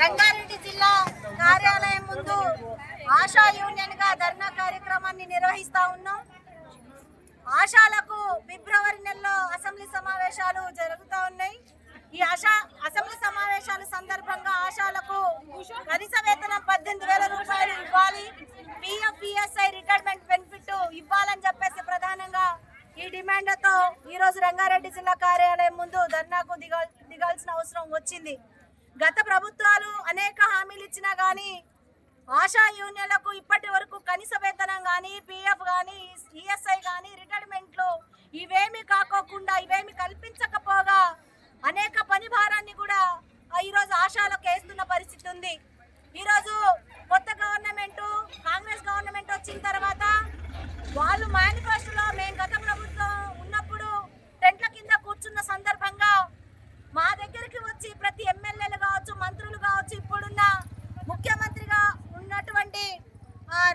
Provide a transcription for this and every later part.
రంగారెడ్డి జిల్లా కార్యాలయం ముందు ఆశా యూనియన్గా ధర్నా కార్యక్రమాన్ని నిర్వహిస్తా ఉన్నాం. ఆశాలకు ఫిబ్రవరి నెలలో అసెంబ్లీ సమావేశాలు జరుగుతూ ఉన్నాయి. ఈ ఆశా అసెంబ్లీ సమావేశాల సందర్భంగా ఆశాలకు కనీస వేతనం పద్దెనిమిది వేల రూపాయలు ఇవ్వాలి. పిఎఫ్ పిఎస్ఐ రిటైర్మెంట్ బెనిఫిట్ ఇవ్వాలని చెప్పేసి ప్రధానంగా ఈ డిమాండ్తో ఈరోజు రంగారెడ్డి జిల్లా కార్యాలయం ముందు ధర్నాకు దిగా దిగాల్సిన అవసరం వచ్చింది. గత ప్రభుత్వాలు అనేక హామీలు ఇచ్చినా కానీ ఆశా యూనియన్లకు ఇప్పటి వరకు కనీస వేతనం కానీ పిఎఫ్ కానీ ఈఎస్ఐ కానీ రిటైర్మెంట్లు ఇవేమి కాకోకుండా ఇవేమి కల్పించకపోగా అనేక పని భారాన్ని కూడా ఆ, ఈరోజు ఆశాలకు వేస్తున్న పరిస్థితి ఉంది. ఈరోజు కొత్త గవర్నమెంట్ కాంగ్రెస్ గవర్నమెంట్ వచ్చిన తర్వాత వాళ్ళు మేనిఫెస్టోలో మేము గత ప్రభుత్వం ఉన్నప్పుడు టెంట్ల కింద కూర్చున్న సందర్భంగా మా దగ్గరికి వచ్చి ప్రతి ఎమ్మెల్యేలు కావచ్చు మంత్రులు కావచ్చు ఇప్పుడున్న ముఖ్యమంత్రిగా ఉన్నటువంటి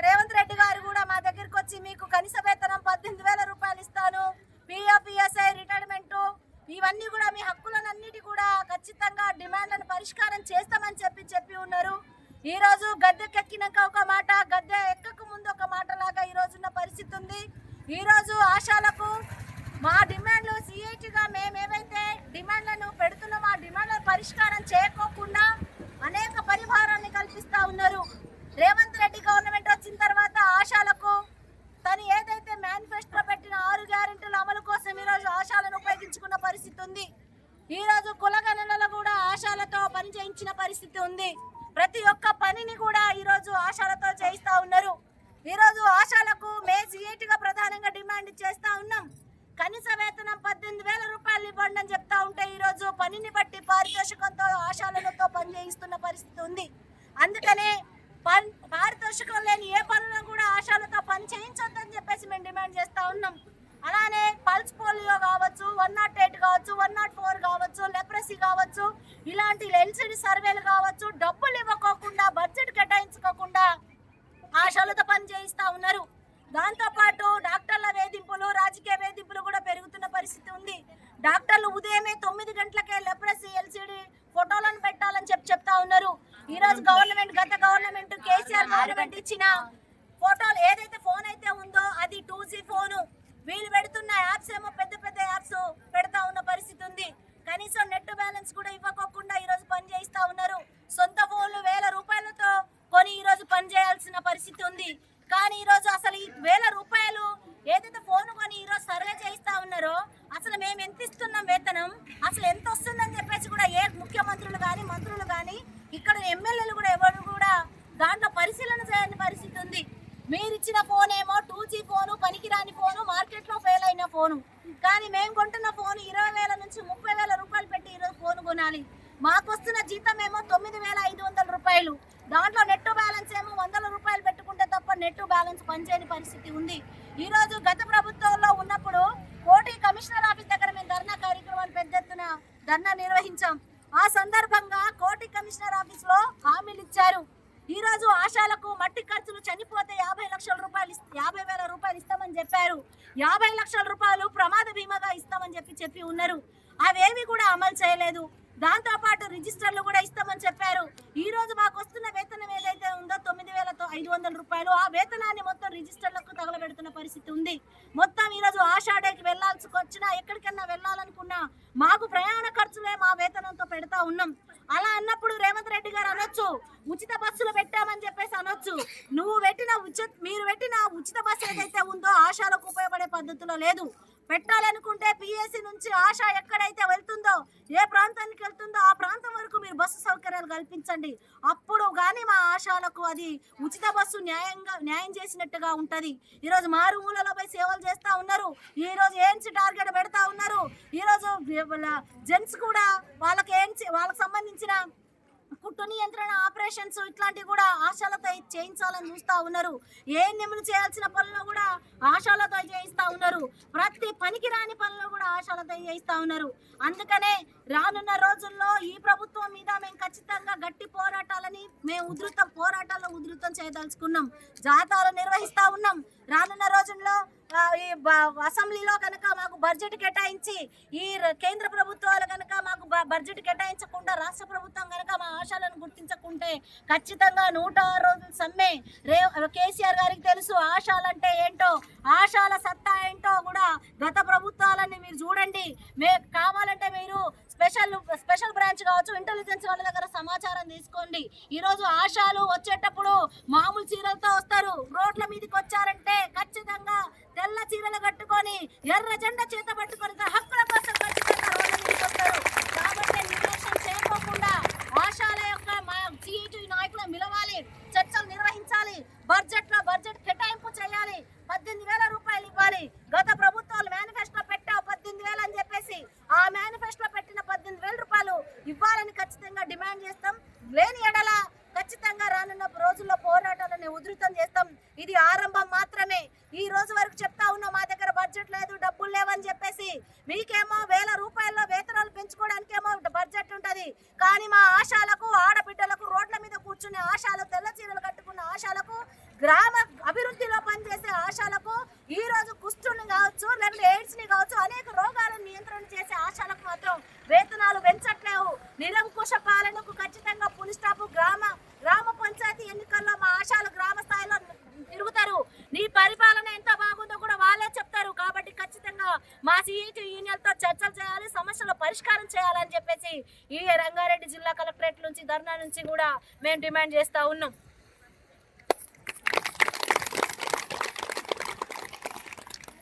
రేవంత్ రెడ్డి గారు కూడా మా దగ్గరికి వచ్చి మీకు కనీస వేతనం పద్దెనిమిది వేల రూపాయలు ఇస్తాను. పిఎఫ్ ఈఎస్ఐ రిటైర్మెంట్ ఇవన్నీ కూడా మీ హక్కులనన్నిటి కూడా ఖచ్చితంగా డిమాండ్లను పరిష్కారం చేస్తామని చెప్పి చెప్పి ఉన్నారు. ఈరోజు గద్దెకెక్కినాక ఒక మాట గద్దె ఎక్కక ముందు ఒక మాట లాగా ఈ రోజున్న పరిస్థితి ఉంది. ఈ రోజు ఆశాలకు మా డిమాండ్లు సిఐటిగా మేము ఏవైతే డిమాండ్లను పెడుతున్నామో ఆ డిమాండ్లను పరిష్కారం చేయకోకుండా అనేక పరిహారాన్ని కల్పిస్తూ ఉన్నారు. రేవంత్ రెడ్డి గవర్నమెంట్ వచ్చిన తర్వాత ఆశాలకు తను ఏదైతే మేనిఫెస్టో పెట్టిన ఆరు గ్యారెంటీల అమలు కోసం ఈరోజు ఆశాలను ఉపయోగించుకున్న పరిస్థితి ఉంది. ఈ రోజు కులగణనలో కూడా ఆశాలతో పని చేయించిన పరిస్థితి ఉంది. ప్రతి ఒక్క పనిని కూడా ఈరోజు ఆశాలతో చేయిస్తా ఉన్నారు. ఈ రోజు ఆశాలకు మే సిఐటిగా ప్రధానంగా డిమాండ్ చేస్తా ఉన్నాం కనీస వేతనం పద్దెనిమిది వేల రూపాయలు ఇవ్వండి అని చెప్తా ఉంటే ఈ రోజు పనిని బట్టి పారితోషికంతో ఆశాలతో పని చేయిస్తున్న పరిస్థితి ఉంది అందుకనే పన్- పారితోషికం లేని ఏ పనులను కూడా ఆశాలతో పని చేయించొద్దని చెప్పేసి మేము డిమాండ్ చేస్తా ఉన్నాం అలానే పల్స్ పోలియో కావచ్చు వన్ నాట్ ఎయిట్ కావచ్చు వన్ నాట్ ఫోర్ కావచ్చు లెప్రసీ కావచ్చు ఇలాంటి ఎల్సిడి సర్వేలు కావచ్చు డబ్బులు ఇవ్వకోకుండా బడ్జెట్ కేటాయించుకోకుండా ఆశాలతో చేయిస్తా ఉన్నారు. దాంతో పాటు డాక్టర్ల వేధింపులు రాజకీయ వేధింపులు కూడా పెరుగుతున్న పరిస్థితి ఉంది. డాక్టర్లు ఉదయమే తొమ్మిది గంటలకే లెప్రసీ ఎల్సిడి ఫోటోలను పెట్టాలని చెప్పి చెప్తా ఉన్నారు. ఈ రోజు గవర్నమెంట్ గత గవర్నమెంట్ కేసీఆర్ గవర్నమెంట్ ఇచ్చిన ఫోటోలు ఏదైతే ఫోన్ అయితే ఉందో అది టూ జీ ఫోను. వీళ్ళు పెడుతున్న యాప్స్ ఏమో పెద్ద పెద్ద యాప్స్ పెడతా ఉన్న పరిస్థితి ఉంది కనీసం నెట్ బ్యాలెన్స్ కూడా ఇవ్వకోకుండా ఈ రోజు పని చేయిస్తా ఉన్నారు సొంత ఫోన్లు వేల రూపాయలతో కొని ఈ రోజు పని చేయాల్సిన పరిస్థితి ఉంది కానీ ఈ రోజు అసలు ఈ వేల రూపాయలు ఏదైతే ఫోన్ కొని ఈ రోజు సర్వే చేయిస్తా ఉన్నారో అసలు మేము ఎంత ఇస్తున్నాం వేతనం అసలు ఎంత వస్తుందని చెప్పేసి కూడా ఏ ముఖ్యమంత్రులు కానీ మంత్రులు కానీ ఇక్కడ ఎమ్మెల్యేలు కూడా ఎవరు కూడా దాంట్లో పరిశీలన చేయని పరిస్థితి ఉంది మీరు ఇచ్చిన ఫోన్ మంచి ఫోను పనికిరాని ఫోను మార్కెట్లో ఫెయిల్ అయిన ఫోను. కానీ మేము కొంటున్న ఫోన్ ఇరవై వేల నుంచి ముప్పై వేల రూపాయలు పెట్టి ఈరోజు ఫోన్ కొనాలి. మాకు వస్తున్న జీతం ఏమో తొమ్మిది వేల ఐదు వందల రూపాయలు. దాంట్లో నెట్ బ్యాలెన్స్ ఏమో వందల రూపాయలు పెట్టుకుంటే తప్ప నెట్ బ్యాలెన్స్ పనిచేయని పరిస్థితి ఉంది. ఈరోజు గత ప్రభుత్వంలో ఉన్నప్పుడు కోటి కమిషనర్ ఆఫీస్ దగ్గర మేము ధర్నా కార్యక్రమాలు పెద్ద ఎత్తున ధర్నా నిర్వహించాం. ఆ సందర్భంగా కోటి కమిషనర్ ఆఫీస్లో హామీలు ఇచ్చారు. ఈ రోజు ఆశాలకు మట్టి ఖర్చులు చనిపోతే యాభై లక్షల రూపాయలు యాభై వేల రూపాయలు ఇస్తామని చెప్పారు. యాభై లక్షల రూపాయలు ప్రమాద బీమాగా ఇస్తామని చెప్పి చెప్పి ఉన్నారు. అవేవి కూడా అమలు చేయలేదు. దాంతో పాటు రిజిస్టర్లు కూడా ఇస్తామని చెప్పారు. ఈ రోజు మాకు వస్తున్న వేతనం ఏదైతే ఉందో తొమ్మిది వేలతో ఐదు వందల రూపాయలు. ఆ వేతనాన్ని మొత్తం రిజిస్టర్లకు తగలబెడుతున్న పరిస్థితి ఉంది. మొత్తం ఈ రోజు ఆషాఢకి వెళ్ళాల్సి వచ్చినా ఎక్కడికన్నా వెళ్ళాలనుకున్నా మాకు ప్రయాణ ఖర్చులే మా వేతనంతో పెడతా ఉన్నాం. అలా అన్నప్పుడు రేవంత్ రెడ్డి గారు అనొచ్చు. ఉచిత బస్సులు పెట్టామని చెప్పేసి అనొచ్చు. నువ్వు పెట్టిన ఉచిత మీరు పెట్టిన ఉచిత బస్సు ఏదైతే ఉందో ఆశాలకు ఉపయోగపడే పద్ధతిలో లేదు. పెట్టాలనుకుంటే పిఎస్సి నుంచి ఆశ ఎక్కడైతే వెళ్తుందో ఏ ప్రాంతానికి వెళ్తుందో ఆ ప్రాంతం వరకు మీరు బస్సు సౌకర్యాలు కల్పించండి. అప్పుడు కానీ మా ఆశాలకు అది ఉచిత బస్సు న్యాయంగా న్యాయం చేసినట్టుగా ఉంటుంది. ఈరోజు మారుమూలలో పోయి సేవలు చేస్తూ ఉన్నారు. ఈరోజు ఏంచి టార్గెట్ పెడతా ఉన్నారు. ఈరోజు జెంట్స్ కూడా వాళ్ళకి ఏంచి వాళ్ళకి సంబంధించిన కుట్టు నియంత్రణ ఆపరేషన్స్ ఇట్లాంటివి కూడా ఆశాలతో చేయించాలని చూస్తా ఉన్నారు. ఏ నిములు చేయాల్సిన పనులు కూడా ఆశాలతో చేయిస్తా ఉన్నారు. ప్రతి పనికిరాని పనులు కూడా ఆశాలతో చేయిస్తా ఉన్నారు. అందుకనే రానున్న రోజుల్లో ఈ ప్రభుత్వం మీద మేము ఖచ్చితంగా గట్టి పోరాటాలని మేము ఉధృతం పోరాటాలను ఉధృతం చేయదలుచుకున్నాం. జాతాలు నిర్వహిస్తా ఉన్నాం. రానున్న రోజుల్లో ఈ అసెంబ్లీలో కనుక మాకు బడ్జెట్ కేటాయించి ఈ కేంద్ర ప్రభుత్వాలు కనుక మాకు బడ్జెట్ కేటాయించకుండా రాష్ట్ర ప్రభుత్వం కనుక మా ఆశాలను గుర్తించకుంటే ఖచ్చితంగా నూట ఆరు రోజులు సమ్మె రే కేసీఆర్ గారికి తెలుసు. ఆశాలంటే ఏంటో ఆశాల సత్తా ఏంటో కూడా గత ప్రభుత్వాలని మీరు చూడండి. మే కావాలంటే మీరు స్పెషల్ స్పెషల్ బ్రాంచ్ కావచ్చు ఇంటెలిజెన్స్ వాళ్ళ దగ్గర సమాచారం తీసుకోండి. ఈ రోజు ఆశాలు వచ్చేటప్పుడు మామూలు చీరలతో వస్తారు. రోడ్ల మీదకి వచ్చారంటే ఖచ్చితంగా తెల్ల చీరలు కట్టుకొని ఎర్ర జెండా చేత పట్టుకొని హక్కుల కోసం ఖచ్చితంగా రోడ్ల మీదకి వస్తారు కాబట్టి నిర్లక్ష్యం చేయకోకుండా ఆశాల యొక్క మా సిఐటి నాయకులు మిలవాలి చర్చలు నిర్వహించాలి బడ్జెట్లో బడ్జెట్ కేటాయింపు చేయాలి పద్దెనిమిది వేల రూపాయలు ఇవ్వాలి గత ప్రభుత్వాలు మేనిఫెస్టో పెట్టావు పద్దెనిమిది వేలు అని చెప్పేసి ఆ మేనిఫెస్టో పెట్టిన పద్దెనిమిది వేల రూపాయలు ఇవ్వాలని ఖచ్చితంగా డిమాండ్ చేస్తాం లేని ఎడల ఖచ్చితంగా రానున్న రోజుల్లో పోరాటాలను ఉధృతం చేస్తాం ఇది ఆరంభం మాత్రమే. ఈ రోజు వరకు చెప్తా ఉన్నాం మా దగ్గర బడ్జెట్ లేదు డబ్బులు లేవని చెప్పేసి. మీకేమో వేల రూపాయల్లో వేతనాలు పెంచుకోవడానికేమో బడ్జెట్ ఉంటుంది. కానీ మా ఆశాలకు ఆడబిడ్డలకు రోడ్ల మీద కూర్చునే ఆశాలు తెల్ల చీరలు కట్టుకున్న ఆశాలకు గ్రామ అభివృద్ధిలో పనిచేసే ఆశాలకు ఈ రోజు కుష్ఠుని కావచ్చు లేకపోతే ఎయిడ్స్ని కావచ్చు అనేక రోగాలను నియంత్రణ చేసే ఆశాలకు మాత్రం వేతనాలు పెంచట్లేవు. నిరంకుశ పరిష్కారం చేయాలని చెప్పేసి ఈ రంగారెడ్డి జిల్లా కలెక్టరేట్ నుంచి ధర్నా నుంచి కూడా మేము డిమాండ్ చేస్తా ఉన్నాం.